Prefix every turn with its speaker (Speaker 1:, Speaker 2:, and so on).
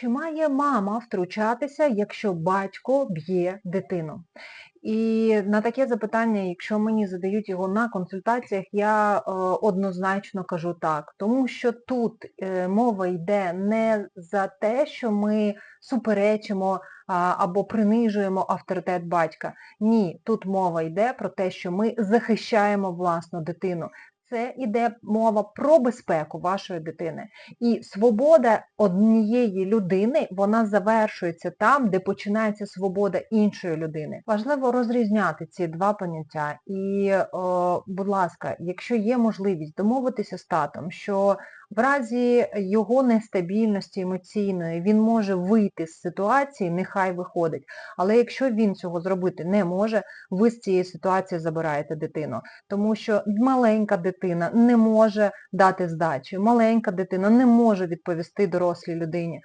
Speaker 1: Чи має мама втручатися, якщо батько б'є дитину? І на таке запитання, якщо мені задають його на консультаціях, я е, однозначно кажу так. Тому що тут е, мова йде не за те, що ми суперечимо або принижуємо авторитет батька. Ні, тут мова йде про те, що ми захищаємо власну дитину. Це іде мова про безпеку вашої дитини. І свобода однієї людини, вона завершується там, де починається свобода іншої людини. Важливо розрізняти ці два поняття. І, о, будь ласка, якщо є можливість домовитися з татом, що в разі його нестабільності емоційної він може вийти з ситуації, нехай виходить. Але якщо він цього зробити не може, ви з цієї ситуації забираєте дитину. Тому що маленька дитина не може дати здачі, маленька дитина не може відповісти дорослій людині.